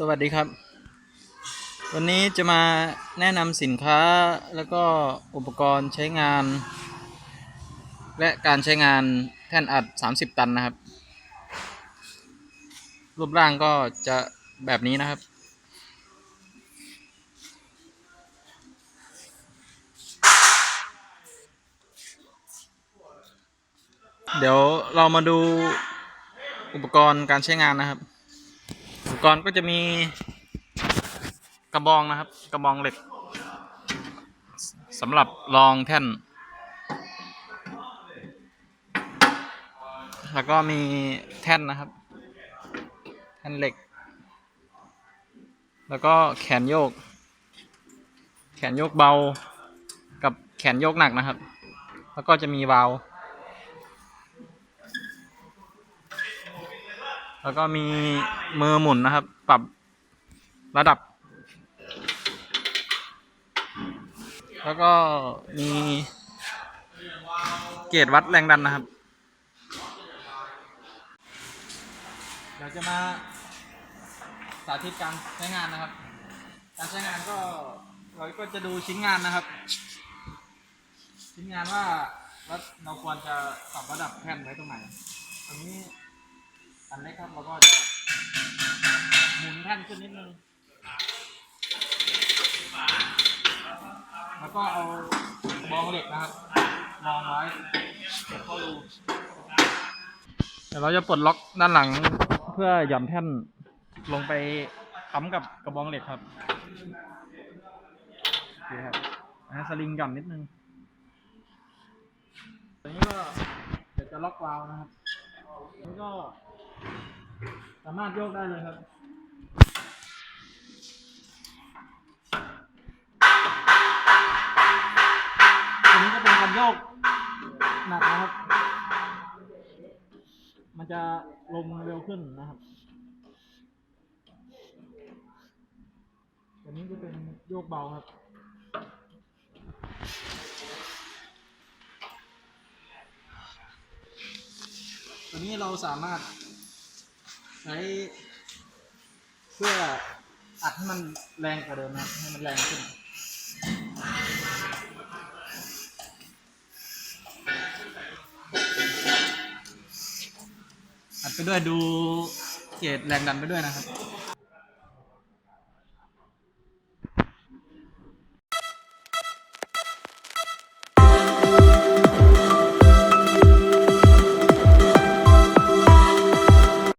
สวัสดีครับ วันนี้จะมาแนะนำสินค้าแล้วก็อุปกรณ์ใช้งาน และการใช้งานแท่นอัด 30 ตันนะครับ รูปร่างก็จะแบบนี้นะครับ เดี๋ยวเรามาดูอุปกรณ์การใช้งานนะครับ ปกรณ์ก็จะมีกระบองนะครับ กระบองเหล็กสำหรับรองแท่น แล้วก็มีแท่นนะครับ แท่นเหล็ก แล้วก็แขนโยก แขนโยกเบา กับแขนโยกหนักนะครับ แล้วก็จะมีวาล์ว แล้วก็มีมือหมุนนะครับ ปรับระดับ แล้วก็มีเกจวัดแรงดันนะครับ เดี๋ยวจะมาสาธิตการใช้งานนะครับ การใช้งานก็เราก็จะดูชิ้นงานนะครับ ชิ้นงานว่าว่าเราควรจะปรับระดับแผ่นไว้ตรงไหนตรงนี้ อันเล็กครับเราก็จะหมุนแท่นขึ้นนิดนึง แล้วก็เอาบองเหล็กนะครับรองไว้เก็บเข้ารูเดี๋ยวเราจะปลดล็อกด้านหลังเพื่อหย่อนแท่นลงไปค้ำกับกระบองเหล็กครับโอเคครับนะสลิงหย่อนนิดนึงตัวนี้ก็เดี๋ยวจะล็อกวาล์วนะครับอันนี้ก็ สามารถโยกได้เลยครับตัวนี้ก็เป็นการโยกหนักนะครับ มันจะลงเร็วขึ้นนะครับตัวนี้จะเป็นโยกเบาครับตัวนี้เราสามารถ ใช้เพื่ออัดให้มันแรงกว่าเดิมนะให้มันแรงขึ้นอัดไปด้วยดูเกจแรงดันไปด้วยนะครับ